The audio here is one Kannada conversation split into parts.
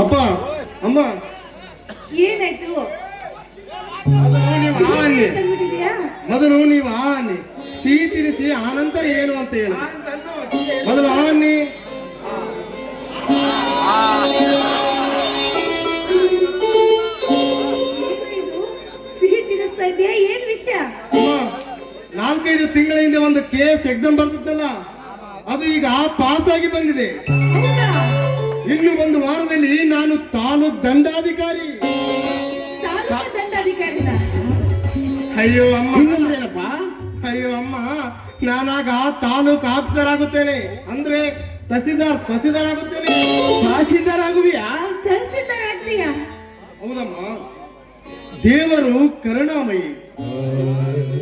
ಅಪ್ಪ ಅಮ್ಮ. ಏನಾಯ್ತು? ಮೊದಲು ನೀವು ಆ ಅನ್ನಿ. ಮೊದಲು ನೀವು ಸಿಹಿ ತಿನಿಸಿ ಆನಂತರ ಏನು ಅಂತ ಹೇಳಿ. ಮೊದಲು ಆ ಅನ್ನಿ. ಸಿಹಿ ತಿನ್ನಿಸ್ತಾ ಇದೆಯಾ ಏನ್ ವಿಷಯ? ಅಮ್ಮ ನಾಲ್ಕೈದು ತಿಂಗಳ ಹಿಂದೆ ಒಂದು ಕೇಸ್ ಎಕ್ಸಾಮ್ ಬರ್ತಿತ್ತಲ್ಲ ಅದು ಈಗ ಪಾಸ್ ಆಗಿ ಬಂದಿದೆ. ಇನ್ನು ಒಂದು ವಾರದಲ್ಲಿ ನಾನು ತಾಲೂಕ್ ದಂಡಾಧಿಕಾರಿ. ಅಯ್ಯೋ ಅಮ್ಮ. ಅಯ್ಯೋ ಅಮ್ಮ ನಾನಾಗ ತಾಲೂಕ್ ಆಫೀಸರ್ ಆಗುತ್ತೇನೆ. ಅಂದ್ರೆ ತಹಸೀಲ್ದಾರ್ ತಹಸೀಲ್ದಾರ್ ಆಗುತ್ತೇನೆ. ತಹಸೀಲ್ದಾರ್ ಆಗುವಿಯಾ? ತಹಸೀಲ್ದಾರ್ ಆಗ್ತೀಯಾ ಹೌದಮ್ಮ. ದೇವರು ಕರುಣಾಮಯಿ.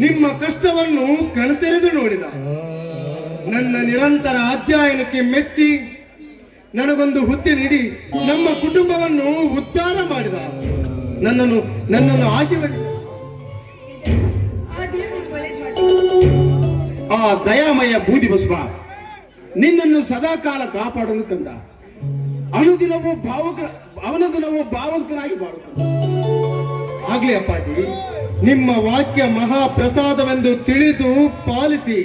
ನಿಮ್ಮ ಕಷ್ಟವನ್ನು ಕಣ್ತೆರೆದು ನೋಡಿದ. ನನ್ನ ನಿರಂತರ ಅಧ್ಯಯನಕ್ಕೆ ಮೆಚ್ಚಿ ನನಗೊಂದು ಹುದ್ದೆ ನೀಡಿ ನಮ್ಮ ಕುಟುಂಬವನ್ನು ಉದ್ಧಾರ ಮಾಡಿದ. ನನ್ನನ್ನು ನನ್ನನ್ನು ಆಶೀರ್ವದ ಆ ದಯಾಮಯ ಬೂದಿ ಬಸವ, ನಿನ್ನನ್ನು ಸದಾ ಕಾಲ ಕಾಪಾಡಲು ಕಂದ ಅನುದಿನವೂ ಭಾವಕ, ಅವನದಿನವೂ ಭಾವಕನಾಗಿ ಬಾಳುತ್ತ ಆಗ್ಲಿ ಅಪ್ಪಾಜಿ, ನಿಮ್ಮ ವಾಕ್ಯ ಮಹಾಪ್ರಸಾದವೆಂದು ತಿಳಿದು ಪಾಲಿಸಿ,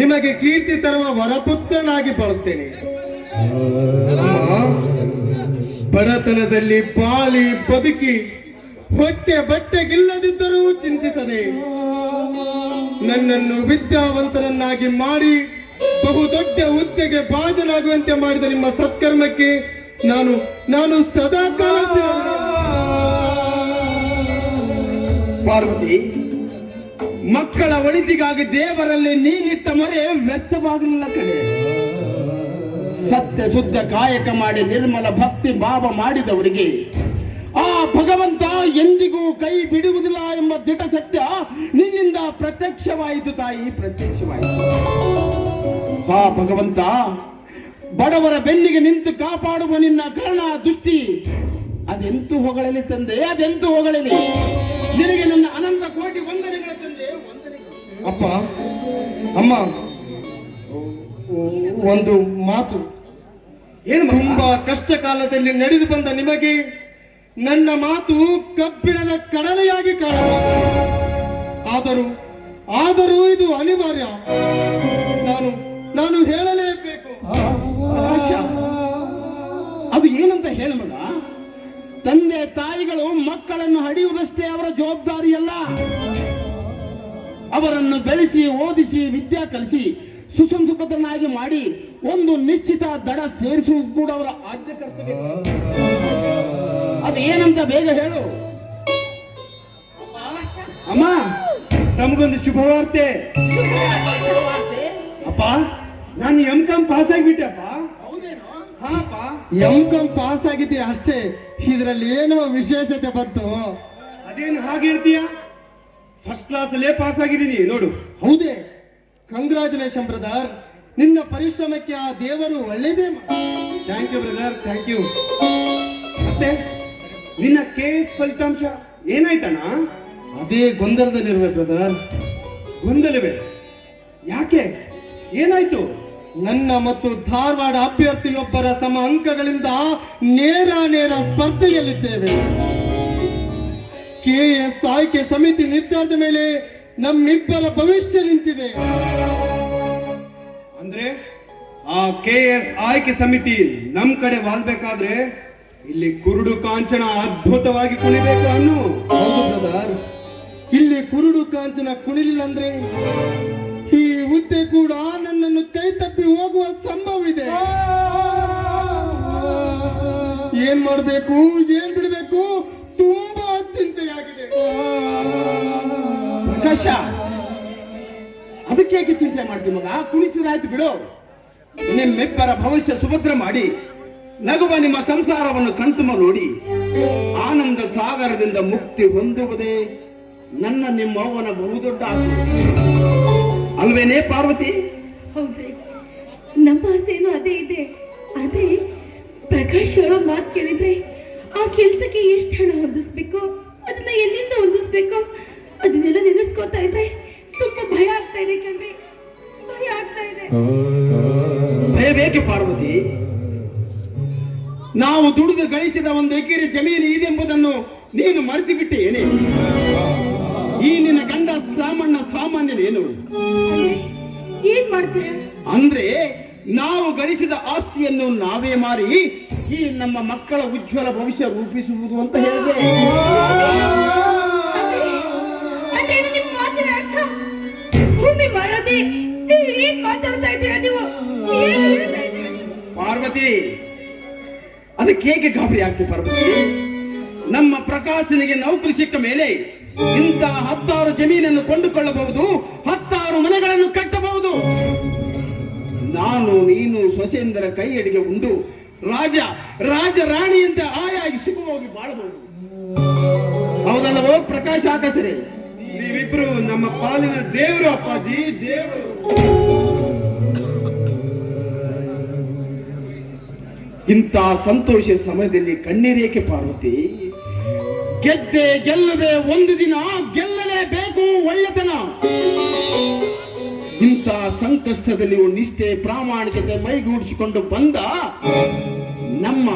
ನಿಮಗೆ ಕೀರ್ತಿ ತರುವ ವರಪುತ್ರನಾಗಿ ಬಾಳುತ್ತೇನೆ. ಬಡತನದಲ್ಲಿ ಪಾಲಿ ಬದುಕಿ ಹೊಟ್ಟೆ ಬಟ್ಟೆಗಿಲ್ಲದಿದ್ದರೂ ಚಿಂತಿಸದೆ ನನ್ನನ್ನು ವಿದ್ಯಾವಂತನನ್ನಾಗಿ ಮಾಡಿ ಬಹುದೊಡ್ಡ ಹುದ್ದೆಗೆ ಭಾಜನಾಗುವಂತೆ ಮಾಡಿದ ನಿಮ್ಮ ಸತ್ಕರ್ಮಕ್ಕೆ ನಾನು ನಾನು ಸದಾಕಾಲ ಕಾಲ ಪಾರ್ವತಿ, ಮಕ್ಕಳ ಒಳಿತಿಗಾಗಿ ದೇವರಲ್ಲಿ ನೀನಿಟ್ಟ ಮೊರೆ ವ್ಯಕ್ತವಾಗಲಿಲ್ಲ ಕಡೆ ಸತ್ಯ ಶುದ್ಧ ಕಾಯಕ ಮಾಡಿ ನಿರ್ಮಲ ಭಕ್ತಿ ಭಾವ ಮಾಡಿದವರಿಗೆ ಆ ಭಗವಂತ ಎಂದಿಗೂ ಕೈ ಬಿಡುವುದಿಲ್ಲ ಎಂಬ ದಿಟ ಸತ್ಯ ನಿನ್ನಿಂದ ಪ್ರತ್ಯಕ್ಷವಾಯಿತು ತಾಯಿ, ಪ್ರತ್ಯಕ್ಷವಾಯಿತು. ಆ ಭಗವಂತ ಬಡವರ ಬೆನ್ನಿಗೆ ನಿಂತು ಕಾಪಾಡುವ ನಿನ್ನ ಕರ್ಣ ದೃಷ್ಟಿ. ಅದೆಂತೂ ಹೊಗಳಲಿ ತಂದೆ, ಅದೆಂತೂ ಹೊಗಳಲಿ? ನಿನಗೆ ನನ್ನ ಅನಂತ ಕೋಟಿ ವಂದನೆಗಳ ತಂದೆ ಅಪ್ಪ, ಅಮ್ಮ ಒಂದು ಮಾತು. ಏನು? ತುಂಬಾ ಕಷ್ಟ ಕಾಲದಲ್ಲಿ ನಡೆದು ಬಂದ ನಿಮಗೆ ನನ್ನ ಮಾತು ಕಬ್ಬಿಣದ ಕಡಲೆಯಾಗಿ ಕಾಣ ಆದರೂ ಆದರೂ ಇದು ಅನಿವಾರ್ಯ. ನಾನು ನಾನು ಹೇಳಲೇಬೇಕು. ಅದು ಏನಂತ ಹೇಳಮಗ ತಂದೆ ತಾಯಿಗಳು ಮಕ್ಕಳನ್ನು ಹಡಿಯುವುದಷ್ಟೇ ಅವರ ಜವಾಬ್ದಾರಿಯಲ್ಲ. ಅವರನ್ನು ಬೆಳೆಸಿ ಓದಿಸಿ ವಿದ್ಯಾ ಕಲಿಸಿ ಸುಸಂಸ್ಕೃತನಾಗಿ ಮಾಡಿ ಒಂದು ನಿಶ್ಚಿತ ದಡ ಸೇರಿಸುವುದು ಕೂಡ ಅವರ ಆದ್ಯ ಕರ್ತವ್ಯ. ಅದು ಏನಂತ ಬೇಗ ಹೇಳು. ಅಮ್ಮ ನಮಗೊಂದು ಶುಭವಾರ್ತೆ. ಅಪ್ಪ ನಾನು ಎಂ ಕಾಮ್ ಪಾಸ್ ಆಗಿಬಿಟ್ಟೆ ಅಪ್ಪ. ಹಾಪ ಎಂ ಕಾಮ್ ಪಾಸ್ ಆಗಿದ್ದೆ ಅಷ್ಟೇ. ಇದರಲ್ಲಿ ಏನೋ ವಿಶೇಷತೆ ಬಂತು. ಅದೇನು ಹಾಗೆ ಇರ್ತೀಯ ಫಸ್ಟ್ ಕ್ಲಾಸ್ ಅಲ್ಲೇ ಪಾಸ್ ಆಗಿದ್ದೀನಿ ನೋಡು. ಹೌದೇ? ಕಂಗ್ರಾಚುಲೇಷನ್ ಬ್ರದರ್ ನಿನ್ನ ಪರಿಶ್ರಮಕ್ಕೆ ಆ ದೇವರು ಒಳ್ಳೇದೇ thank you brother thank you ಮತ್ತೆ ನಿನ್ನ ಕೇಸ್ ಫಲಿತಾಂಶ ಏನಾಯ್ತಣ್ಣ? ಅದೇ ಗೊಂದಲದಲ್ಲಿರುವೆ ಬ್ರದರ್ ಗೊಂದಲವೇ? ಯಾಕೆ? ಏನಾಯ್ತು? ನನ್ನ ಮತ್ತು ಧಾರವಾಡ ಅಭ್ಯರ್ಥಿಯೊಬ್ಬರ ಸಮ ಅಂಕಗಳಿಂದ ನೇರ ನೇರ ಸ್ಪರ್ಧೆಯಲ್ಲಿದ್ದೇವೆ. ಕೆಎಸ್ ಆಯ್ಕೆ ಸಮಿತಿ ನಿರ್ಧಾರದ ಮೇಲೆ ನಮ್ಮಿಬ್ಬರ ಭವಿಷ್ಯ ನಿಂತಿದೆ. ಅಂದ್ರೆ ಆ ಕೆ ಎಸ್ ಆಯ್ಕೆ ಸಮಿತಿ ನಮ್ ಕಡೆ ವಾಲ್ಬೇಕಾದ್ರೆ ಇಲ್ಲಿ ಕುರುಡು ಕಾಂಚನ ಅದ್ಭುತವಾಗಿ ಕುಣಿಬೇಕು ಅನ್ನು. ಬ್ರದರ್. ಇಲ್ಲಿ ಕುರುಡು ಕಾಂಚನ ಕುಣಿಲಿಲ್ಲ ಅಂದ್ರೆ ಈ ಹುದ್ದೆ ಕೂಡ ನನ್ನನ್ನು ಕೈ ತಪ್ಪಿ ಹೋಗುವ ಸಂಭವ ಇದೆ ಏನ್ ಮಾಡ್ಬೇಕು ಏನ್ ಬಿಡ್ಬೇಕು? ಪ್ರಕಾಶ ಅದಕ್ಕೆ ಚಿಂತೆ ಮಾಡ್ತೀವಿ ಮಗ? ಕುಣಿಸಿದ್ರಾಯ್ತು ಬಿಡು. ನಿಮ್ಮಿಬ್ಬರ ಭವಿಷ್ಯ ಸುಭದ್ರ ಮಾಡಿ, ನಗುವ ನಿಮ್ಮ ಸಂಸಾರವನ್ನು ಕಣ್ತುಮ ನೋಡಿ, ಆನಂದ ಸಾಗರದಿಂದ ಮುಕ್ತಿ ಹೊಂದುವುದೇ ನನ್ನ ನಿಮ್ಮ ಅವನ ಬಹುದೊಡ್ಡ ಆಸೆ. ಅಲ್ವೇನೇ ಪಾರ್ವತಿ? ನಮ್ಮ ಆಸೆನೂ ಅದೇ ಇದೆ. ಅದೇ, ಪ್ರಕಾಶ್ ಹೇಳೋ ಮಾತು ಕೇಳಿದ್ರೆ ಆ ಕೆಲಸಕ್ಕೆ ಎಷ್ಟು ಹಣ ಹೊಂದಿಸ್ಬೇಕು? ಅದನ್ನ ಎಲ್ಲಿಂದ ಹೊಂದಿಸ್ಬೇಕು? ಅದನ್ನೆಲ್ಲ ನೆನೆಸ್ಕೊತಾ ಇದ್ರೆ ತುಂಬಾ ಭಯ ಆಗ್ತಾ ಇದೆ ಕಣ್ರಿ. ಭಯ ಆಗ್ತಾ ಇದೆ. ಭಯ ಬೇಕೆ ಪಾರ್ವತಿ? ನಾವು ದುಡಿದು ಗಳಿಸಿದ ಒಂದು ಎಕರೆ ಜಮೀನು ಇದೆಂಬುದನ್ನು ನೀನು ಮರೆತು ಬಿಟ್ಟೆ ಏನೇ? ಈ ನಿನ್ನ ಗಂಡ ಸಾಮಾನ್ಯ ಸಾಮಾನ್ಯನೇನು? ಏನ್ ಮಾಡ್ತೀಯ? ಅಂದ್ರೆ ನಾವು ಗಳಿಸಿದ ಆಸ್ತಿಯನ್ನು ನಾವೇ ಮಾರಿ ಈ ನಮ್ಮ ಮಕ್ಕಳ ಉಜ್ವಲ ಭವಿಷ್ಯ ರೂಪಿಸುವುದು ಅಂತ ಹೇಳಿದೆ. ಪಾರ್ವತಿ ಅದಕ್ಕೆ ಹೇಗೆ ಗಾಬರಿ ಆಗ್ತಿ ಪಾರ್ವತಿ? ನಮ್ಮ ಪ್ರಕಾಶನಿಗೆ ನೌಕರಿ ಸಿಕ್ಕ ಮೇಲೆ ಇಂಥ ಹತ್ತಾರು ಜಮೀನನ್ನು ಕೊಂಡುಕೊಳ್ಳಬಹುದು, ಹತ್ತಾರು ಮನೆಗಳನ್ನು ಕಟ್ಟಬಹುದು. ನಾನು, ನೀನು, ಸೊಸೆಯಂದರ ಕೈ ಅಡಿಗೆ ಉಂಡು, ರಾಜ ರಾಜ ರಾಣಿಯಿಂದ ಆಯಾಗಿ ಸುಖವಾಗಿ ಬಾಳಬಹುದು. ಹೌದಲ್ಲವೋ ಪ್ರಕಾಶ ಆಕಾಶರೇ? ನೀವಿಬ್ರು ನಮ್ಮ ಪಾಲಿನ ದೇವರು ಅಪ್ಪಾಜಿ, ದೇವರು. ಇಂಥ ಸಂತೋಷ ಸಮಯದಲ್ಲಿ ಕಣ್ಣೀರೇಕೆ ಪಾರ್ವತಿ? ಗೆದ್ದೆ ಗೆಲ್ಲುವೆ ಒಂದು ದಿನ, ಗೆಲ್ಲಲೇಬೇಕು ಒಳ್ಳೆತನ. ಇಂಥ ಸಂಕಷ್ಟದಲ್ಲಿ ನಿಷ್ಠೆ ಪ್ರಾಮಾಣಿಕತೆ ಮೈಗೂಡಿಸಿಕೊಂಡು ಬಂದ ನಮ್ಮ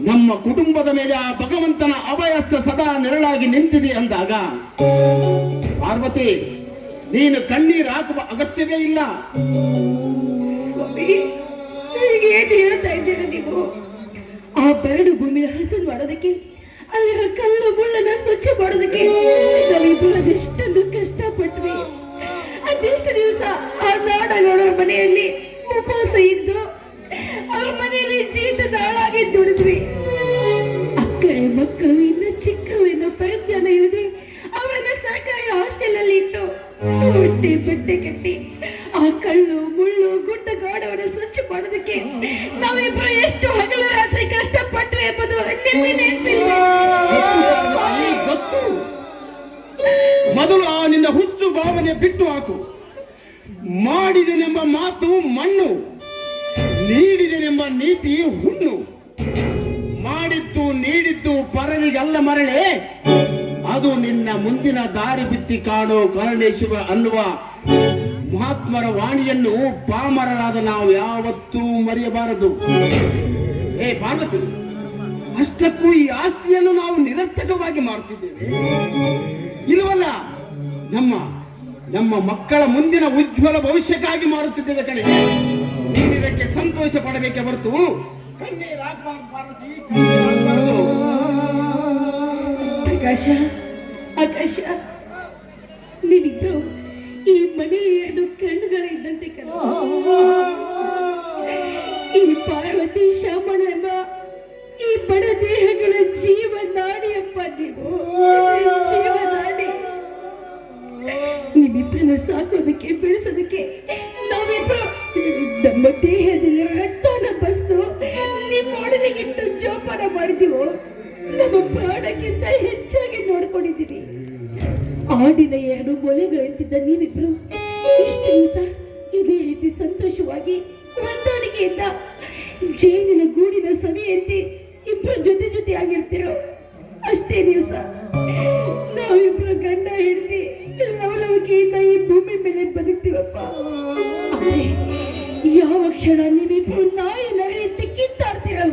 ನಮ್ಮ ಕುಟುಂಬದ ಮೇಲೆ ಆ ಭಗವಂತನ ಅಭಯಸ್ಥ ಸದಾ ನೆರಳಾಗಿ ನಿಂತಿದೆ ಅಂದಾಗ, ಪಾರ್ವತಿ, ನೀನು ಕಣ್ಣೀರು ಹಾಕುವ ಅಗತ್ಯವೇ ಇಲ್ಲ. ಏನ್ ಹೇಳ್ತಾ ಇದ್ದೀರಾ ನೀವು? ಆ ಬರಡು ಭೂಮಿನ ಹಸನ್ ಮಾಡೋದಕ್ಕೆ, ಅಲ್ಲಿರೋ ಕಲ್ಲು ಮುಳ್ಳನ್ನ ಸ್ವಚ್ಛ ಮಾಡೋದಕ್ಕೆ ನಾವಿಬ್ರು ಕಷ್ಟಪಟ್ವಿ. ಅದೆಷ್ಟು ದಿವಸ ಆ ನಾಡಗಳವ್ರ ಮನೆಯಲ್ಲಿ ಉಪವಾಸ ಇದ್ದು ಅವ್ರ ಮನೆಯಲ್ಲಿ ಜೀತದ ಹಾಳಾಗಿ ದುಡಿದ್ವಿ. ಅಕ್ಕರೆ, ಮಕ್ಕಳು, ಇನ್ನು ಚಿಕ್ಕವು ಇನ್ನು ಪರಿಜ್ಞಾನ ಇಲ್ಲದೆ ಅವರನ್ನ ಸರ್ಕಾರಿ ಹಾಸ್ಟೆಲ್ ಅಲ್ಲಿ ಇಟ್ಟು ಹೊಟ್ಟೆ ಬಟ್ಟೆ ಕಟ್ಟಿ ಮಾಡೋದಕ್ಕೆ ನಾವಿಬ್ರು ಎಷ್ಟು ಹಗಲು ರಾತ್ರಿ ಕಷ್ಟಪಟ್ಟು ಎಂಬುದು ಗೊತ್ತು. ಮೊದಲು ಆ ನಿನ್ನ ಹುಚ್ಚು ಭಾವನೆ ಬಿಟ್ಟು ಹಾಕು. ಮಾಡಿದೆನೆಂಬ ಮಾತು ಮಣ್ಣು. ನೀಡಿದೆನೆಂಬ ನೀತಿ ಹುಣ್ಣು. ಮಾಡಿದ್ದು ನೀಡಿದ್ದು ಪರರಿಗಲ್ಲ ಮರಳೆ. ಅದು ನಿನ್ನ ಮುಂದಿನ ದಾರಿ ಬಿತ್ತಿ ಕಾಣೋ ಕರುಣೇಶ್ವರ ಅನ್ನುವ ಮಹಾತ್ಮರ ವಾಣಿಯನ್ನು ಪಾಮರರಾದ ನಾವು ಯಾವತ್ತೂ ಮರೆಯಬಾರದು. ಏ ಪಾರ್ವತಿ, ಅಷ್ಟಕ್ಕೂ ಈ ಆಸ್ತಿಯನ್ನು ನಾವು ನಿರರ್ಥಕವಾಗಿ ಮಾರುತ್ತಿದ್ದೇವೆ ಇಲ್ಲವಲ್ಲ, ನಮ್ಮ ನಮ್ಮ ಮಕ್ಕಳ ಮುಂದಿನ ಉಜ್ವಲ ಭವಿಷ್ಯಕ್ಕಾಗಿ ಮಾಡುತ್ತಿದ್ದೇವೆ ಕಣೆ. ನೀನು ಇದಕ್ಕೆ ಸಂತೋಷ ಪಡಬೇಕೆ ಹೊರತು ಆಕಾಶ ಆಕಾಶ ಈ ಮನೆಯ ಎರಡು ಕಣ್ಣುಗಳಿದ್ದಂತೆ ಕಣ ಈ ಪಾರ್ವತಿ ಶಾಮಣ ಎಂಬ ಈ ಬಡ ದೇಹಗಳ ಜೀವನಾಡಿ ಎಂಬ ನೀವು ಜೀವನಾಡಿ. ನಿಮ್ಮಿಬ್ಬರನ್ನ ಸಾಕೋದಕ್ಕೆ, ಬೆಳೆಸೋದಕ್ಕೆ ನಾವಿಬ್ಬರು ನಮ್ಮ ದೇಹದಲ್ಲಿ ರಕ್ತನ ಬಸ್ತು ನಿಮ್ಮ ಒಡಲಿಗಿಟ್ಟು ಜೋಪಾನ ಮಾಡಿದೀವೋ? ನಮ್ಮ ಪ್ರಾಣಕ್ಕಿಂತ ಹೆಚ್ಚಾಗಿ ನೋಡ್ಕೊಂಡಿದ್ದೀವಿ. ಆಡಿನ ಎರಡು ಮೊಲೆಗಳಿದ್ದ ನೀವಿಬ್ರು ಇಷ್ಟು ದಿವಸ ಇದೇ ರೀತಿ ಸಂತೋಷವಾಗಿ ಹೊಂದಾಣಿಕೆಯಿಂದ ಜೇನಿನ ಗೂಡಿನ ಸವಿಯಂತೆ ಇಬ್ಬರು ಜೊತೆ ಜೊತೆ ಆಗಿರ್ತಿರೋ ಅಷ್ಟೇ ದಿವಸ. ನಾವಿಬ್ರು ಗಂಡ, ಹೆಂಡತಿ, ಲವಲವಿಕೆಯಿಂದ ಈ ಭೂಮಿ ಮೇಲೆ ಬದುಕ್ತೀವಪ್ಪ. ಯಾವ ಕ್ಷಣ ನೀವಿಬ್ರು ನಾಯಿ ನರಿಯಂತೆ ಕಿತ್ತಾಡ್ತೀರೋ?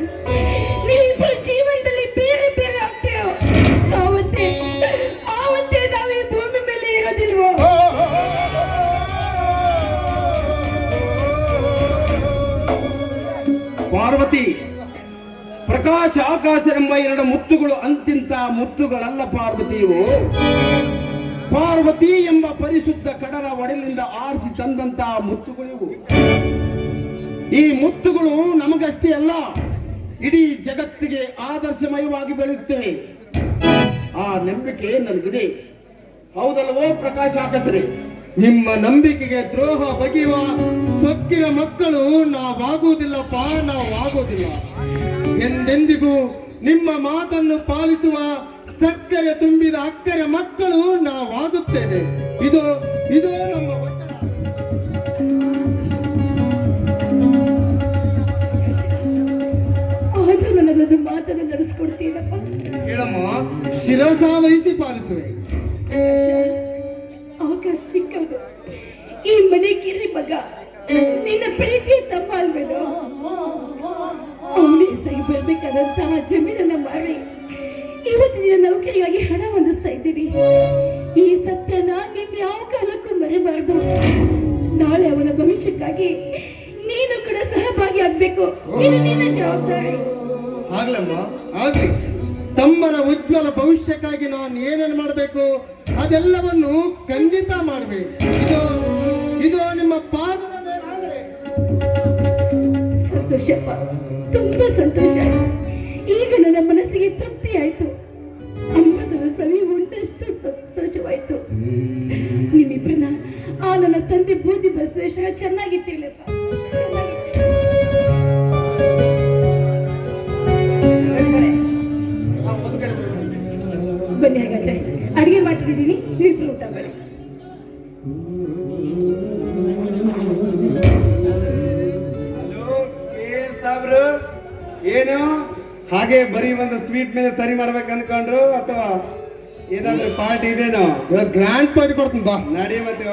ಪ್ರಕಾಶ ಆಕಾಶರೆಂಬ ಎರಡು ಮುತ್ತುಗಳು ಅಂತಿಂತ ಮುತ್ತುಗಳಲ್ಲ ಪಾರ್ವತಿಯು. ಪಾರ್ವತಿ ಎಂಬ ಪರಿಶುದ್ಧ ಕಡಲ ಒಡಲಿನಿಂದ ಆರಿಸಿ ತಂದಂತ ಮುತ್ತುಗಳಿವು ಈ ಮುತ್ತುಗಳು ನಮಗಷ್ಟೇ ಅಲ್ಲ, ಇಡೀ ಜಗತ್ತಿಗೆ ಆದರ್ಶಮಯವಾಗಿ ಬೆಳೆಯುತ್ತವೆ. ಆ ನಂಬಿಕೆ ನನಗಿದೆ. ಹೌದಲ್ವೋ ಪ್ರಕಾಶ ಆಕಸರಿ ನಿಮ್ಮ ನಂಬಿಕೆಗೆ ದ್ರೋಹ ಬಗೆಯುವ ಸೊಕ್ಕಿನ ಮಕ್ಕಳು ನಾವಾಗುವುದಿಲ್ಲಪ್ಪ, ನಾವಾಗುವುದಿಲ್ಲ. ಎಂದೆಂದಿಗೂ ನಿಮ್ಮ ಮಾತನ್ನು ಪಾಲಿಸುವ ಸಕ್ಕರೆ ತುಂಬಿದ ಅಕ್ಕರೆ ಮಕ್ಕಳು ನಾವಾಗುತ್ತೇನೆ. ಇದು ಇದು ನಮ್ಮ ಮಾತನ್ನು ನಡೆಸ್ಕೊಡ್ತೀನಪ್ಪ. ಹೇಳಮ್ಮ ಶಿರಸ ವಹಿಸಿ ಪಾಲಿಸುವೆ. ಆಕಾಶ ಚಿಕ್ಕದು ಈ ಮನೆ ಕಿರಿ ಮಗ ನಿನ್ನ ಪ್ರೀತಿ ತಮ್ಮ ಅಲ್ವೇನೋ ವಯಸ್ಸಾಗಿ ಬರ್ಬೇಕಾದಂತಹ ಜಮೀನನ್ನ ಮಾರಿ ಇವತ್ತಿನ ನೌಕರಿಗಾಗಿ ಹಣ ಹೊಂದಿಸ್ತಾ ಇದ್ದೀವಿ. ಈ ಸತ್ಯನ ನಾನು ಯಾವ ಕಾಲಕ್ಕೂ ಮರಿಬಾರದು. ನಾಳೆ ಅವನ ಭವಿಷ್ಯಕ್ಕಾಗಿ ನೀನು ಕೂಡ ಸಹಭಾಗಿ ಆಗ್ಬೇಕು. ಇದು ನಿನ್ನ ಜವಾಬ್ದಾರಿ. ಆಗ್ಲಮ್ಮ ಆಗ್ಲಿ. ತಮ್ಮನ ಉಜ್ವಲ ಭವಿಷ್ಯಕ್ಕಾಗಿ ನಾನು ಏನೇನು ಮಾಡಬೇಕು ಅದೆಲ್ಲವನ್ನು ಖಂಡಿತ ಮಾಡಬೇಕು. ಇದು ಇದು ನಿಮ್ಮ ಪಾದದ ಆದರೆ. ಸಂತೋಷಪ್ಪ. ತುಂಬಾ ಸಂತೋಷ ಆಯ್ತು. ಈಗ ನನ್ನ ಮನಸ್ಸಿಗೆ ತೃಪ್ತಿ ಆಯ್ತು. ಅಮೃತದ ಸವಿ ಉಂಟಷ್ಟು ಸಂತೋಷವಾಯ್ತು. ನಿಮ್ಮಿಬ್ಬರನ್ನ ಆ ನನ್ನ ತಂದೆ ಬೂದಿ ಬಸವೇಶ್ವರ ಚೆನ್ನಾಗಿ ಬನ್ನಿ ಏನು? ಹಾಗೆ ಬರೀ ಒಂದು ಸ್ವೀಟ್ ಮೇಲೆ ಸರಿ ಮಾಡ್ಬೇಕು ಅನ್ಕೊಂಡ್ರು ಅಥವಾ ಏನಾದ್ರೂ ಪಾರ್ಟಿ ಇದೇನೋ? ಗ್ರ್ಯಾಂಡ್ ಪಾರ್ಟಿ ಕೊಡ್ತೀನಿ ಬಾ. ನಡಿ ಮತ್ತೆ